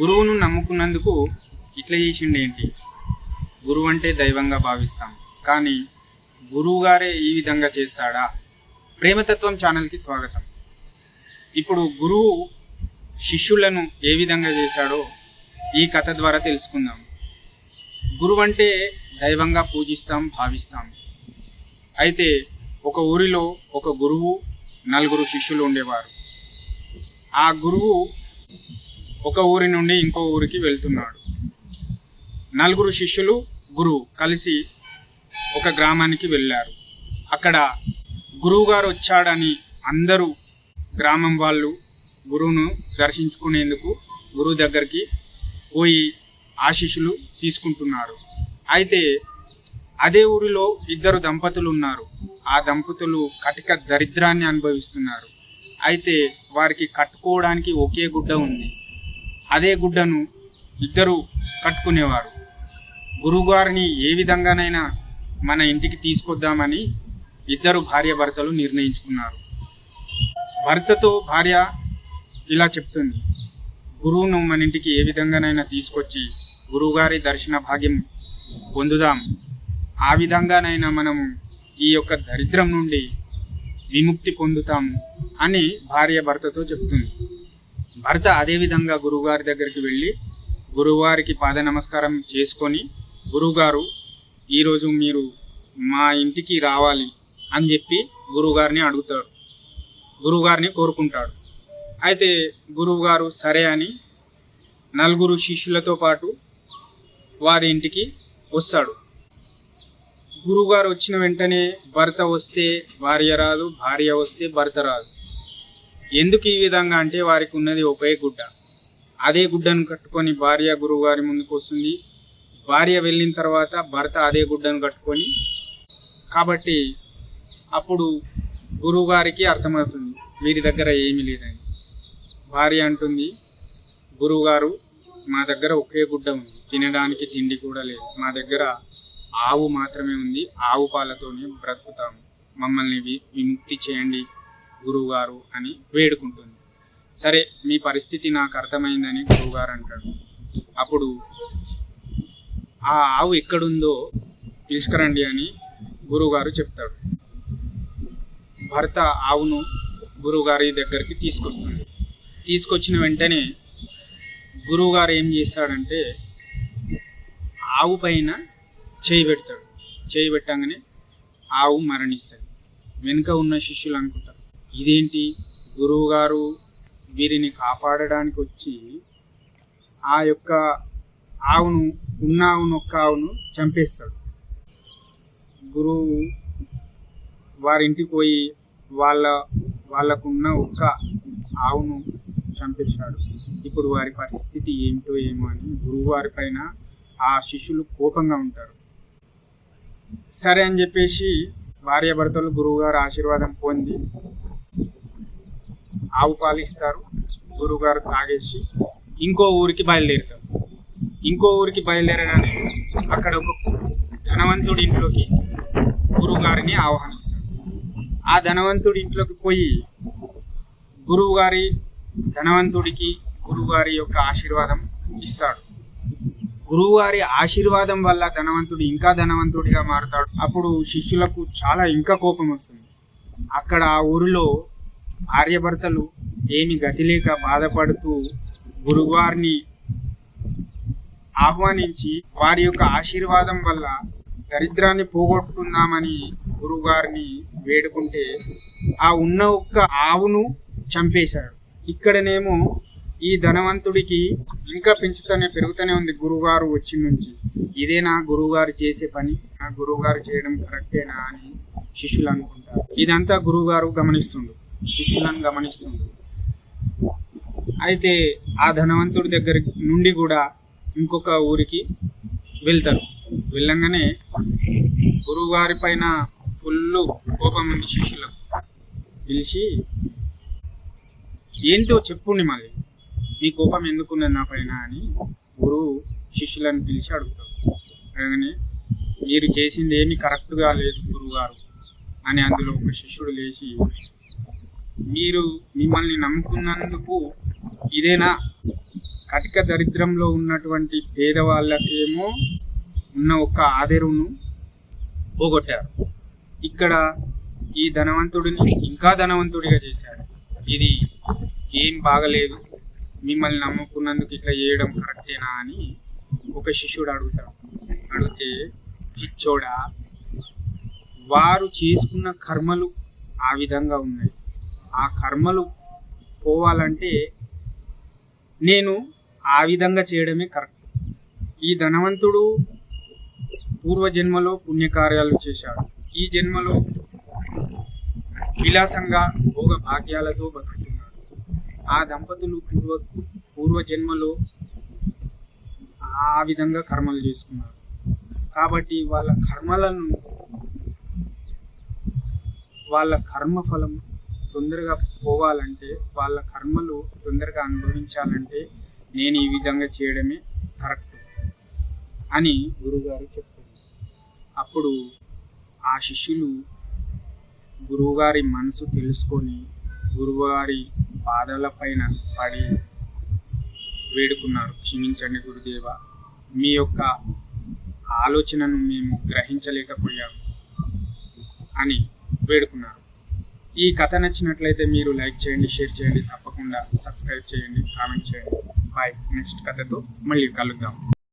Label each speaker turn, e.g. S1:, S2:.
S1: గురువును నమ్ముకున్నందుకు ఇట్లా చేసిండేంటి? గురువు అంటే దైవంగా భావిస్తాం. కానీ గురువు గారే ఈ విధంగా చేస్తాడా? ప్రేమతత్వం ఛానల్కి స్వాగతం. ఇప్పుడు గురువు శిష్యులను ఏ విధంగా చేశాడో ఈ కథ ద్వారా తెలుసుకుందాం. గురువు అంటే దైవంగా పూజిస్తాం భావిస్తాం. అయితే ఒక ఊరిలో ఒక గురువు నలుగురు శిష్యులు ఉండేవారు. ఆ గురువు ఒక ఊరి నుండి ఇంకో ఊరికి వెళ్తున్నాడు. నలుగురు శిష్యులు గురువు కలిసి ఒక గ్రామానికి వెళ్ళారు. అక్కడ గురువు గారు వచ్చాడని అందరూ గ్రామం వాళ్ళు గురువును దర్శించుకునేందుకు గురువు దగ్గరికి పోయి ఆశీస్సులు తీసుకుంటున్నారు. అయితే అదే ఊరిలో ఇద్దరు దంపతులు ఉన్నారు. ఆ దంపతులు కటిక దరిద్రాన్ని అనుభవిస్తున్నారు. అయితే వారికి కట్టుకోవడానికి ఒకే గుడ్డ ఉంది. అదే గుడ్డను ఇద్దరు కట్టుకునేవారు. గురువుగారిని ఏ విధంగానైనా మన ఇంటికి తీసుకొద్దామని ఇద్దరు భార్య భర్తలు నిర్ణయించుకున్నారు. భర్తతో భార్య ఇలా చెప్తుంది. గురువును మన ఇంటికి ఏ విధంగానైనా తీసుకొచ్చి గురువుగారి దర్శన భాగ్యం పొందుదాం. ఆ విధంగానైనా మనము ఈ యొక్క దరిద్రం నుండి విముక్తి పొందుతాము అని భార్య భర్తతో చెప్తుంది. భర్త అదేవిధంగా గురువుగారి దగ్గరికి వెళ్ళి గురువుగారికి పాద నమస్కారం చేసుకొని గురువుగారు ఈరోజు మీరు మా ఇంటికి రావాలి అని చెప్పి గురువుగారిని అడుగుతాడు. గురువుగారిని కోరుకుంటాడు. అయితే గురువుగారు సరే అని నలుగురు శిష్యులతో పాటు వారి ఇంటికి వస్తాడు. గురువుగారు వచ్చిన వెంటనే భర్త వస్తే భార్య రాదు భార్య వస్తే భర్త రాదు. ఎందుకు ఈ విధంగా అంటే వారికి ఉన్నది ఒకే గుడ్డ. అదే గుడ్డను కట్టుకొని భార్య గురువుగారి ముందుకు వస్తుంది. భార్య వెళ్ళిన తర్వాత భర్త అదే గుడ్డను కట్టుకొని కాబట్టి అప్పుడు గురువుగారికి అర్థమవుతుంది వీరి దగ్గర ఏమీ లేదని. భార్య అంటుంది గురువుగారు మా దగ్గర ఒకే గుడ్డ ఉంది తినడానికి తిండి కూడా లేదు. మా దగ్గర ఆవు మాత్రమే ఉంది ఆవు పాలతోనే బ్రతుకుతాము. మమ్మల్ని వి- విముక్తి చేయండి. గురువుగారు అని వేడుకుంటుంది. సరే మీ పరిస్థితి నాకు అర్థమైందని గురువుగారు అంటాడు. అప్పుడు ఆ ఆవు ఎక్కడుందో తీసుకురండి అని గురువుగారు చెప్తాడు. భర్త ఆవును గురువుగారి దగ్గరికి తీసుకొస్తుంది. తీసుకొచ్చిన వెంటనే గురువుగారు ఏం చేస్తాడంటే ఆవు పైన చేయి పెడతాడు. చేయి పెట్టగానే ఆవు మరణిస్తుంది. వెనుక ఉన్న శిష్యులు అనుకుంటారు. ఇదేంటి? గురువుగారు వీరిని కాపాడడానికి వచ్చి ఆ యొక్క ఆవును ఉన్న ఆవును ఒక్క ఆవును చంపేస్తాడు. గురువు వారింటికి పోయి వాళ్ళ వాళ్ళకున్న ఒక్క ఆవును చంపేశాడు. ఇప్పుడు వారి పరిస్థితి ఏమిటో ఏమో అని గురువు పైన ఆ శిష్యులు కోపంగా ఉంటారు. సరే అని చెప్పేసి భార్యాభర్తలు గురువుగారు ఆశీర్వాదం పొంది ఆవు పాలు ఇస్తారు గురువుగారు తాగేసి ఇంకో ఊరికి బయలుదేరుతారు. ఇంకో ఊరికి బయలుదేరగానే అక్కడ ఒక ధనవంతుడి ఇంట్లోకి గురువుగారిని ఆహ్వానిస్తారు. ఆ ధనవంతుడి ఇంట్లోకి పోయి గురువుగారి ధనవంతుడికి గురువుగారి యొక్క ఆశీర్వాదం ఇస్తాడు. గురువుగారి ఆశీర్వాదం వల్ల ధనవంతుడు ఇంకా ధనవంతుడిగా మారుతాడు. అప్పుడు శిష్యులకు చాలా ఇంకా కోపం వస్తుంది. అక్కడ ఆ ఊరిలో భార్యభర్తలు ఏమి గతి లేక బాధపడుతూ గురువారిని ఆహ్వానించి వారి యొక్క ఆశీర్వాదం వల్ల దరిద్రాన్ని పోగొట్టుకుందామని గురువుగారిని వేడుకుంటే ఆ ఉన్న ఒక్క ఆవును చంపేశాడు. ఇక్కడనేమో ఈ ధనవంతుడికి ఇంకా పెంచుతూనే పెరుగుతూనే ఉంది గురువుగారు వచ్చి నుంచి. ఇదే నా గురువుగారు చేసే పని? నా గురువుగారు చేయడం కరెక్టేనా అని శిష్యులు అనుకుంటారు. ఇదంతా గురువుగారు గమనిస్తుండు శిష్యులను గమనిస్తుంది. అయితే ఆ ధనవంతుడి దగ్గర నుండి కూడా ఇంకొక ఊరికి వెళ్తారు. వెళ్ళంగానే గురువుగారి పైన ఫుల్ కోపం ఉంది శిష్యులకు పిలిచి ఏంటో చెప్పుండి మళ్ళీ. మీ కోపం ఎందుకున్నది నా పైన అని గురువు శిష్యులను పిలిచి అడుగుతాడు. అలాగనే మీరు చేసింది ఏమీ కరెక్ట్గా లేదు గురువుగారు అని అందులో ఒక శిష్యుడు లేచి మీరు మిమ్మల్ని నమ్ముకున్నందుకు ఇదేనా? కటిక దరిద్రంలో ఉన్నటువంటి పేదవాళ్ళకేమో ఉన్న ఒక ఆదరును పోగొట్టారు. ఇక్కడ ఈ ధనవంతుడిని ఇంకా ధనవంతుడిగా చేశాడు. ఇది ఏం బాగలేదు. మిమ్మల్ని నమ్ముకున్నందుకు ఇట్లా చేయడం కరెక్టేనా అని ఒక శిష్యుడు అడుగుతాడు. అడిగితే పిచ్చోడా వారు చేసుకున్న కర్మలు ఆ విధంగా ఉన్నాయి. ఆ కర్మలు పోవాలంటే నేను ఆ విధంగా చేయడమే కరెక్ట్. ఈ ధనవంతుడు పూర్వజన్మలో పుణ్యకార్యాలు చేశాడు. ఈ జన్మలో విలాసంగా భోగ భాగ్యాలతో బతుకుతున్నాడు. ఆ దంపతులు పూర్వ పూర్వజన్మలో ఆ విధంగా కర్మలు చేసుకున్నారు. కాబట్టి వాళ్ళ కర్మలను వాళ్ళ కర్మ ఫలం తొందరగా పోవాలంటే వాళ్ళ కర్మలు తొందరగా అనుభవించాలంటే నేను ఈ విధంగా చేయడమే కరెక్ట్ అని గురువుగారు చెప్తారు అప్పుడు ఆ శిష్యులు గురువుగారి మనసు తెలుసుకొని గురువుగారి బాధల పైన పడి వేడుకున్నారు. క్షమించండి గురుదేవ మీ యొక్క ఆలోచనను మేము గ్రహించలేకపోయాము అని వేడుకున్నారు. ఈ కథ నచ్చినట్లయితే మీరు లైక్ చేయండి షేర్ చేయండి తప్పకుండా సబ్స్క్రైబ్ చేయండి కామెంట్ చేయండి. బాయ్ నెక్స్ట్ కథతో మళ్ళీ కలుద్దాం.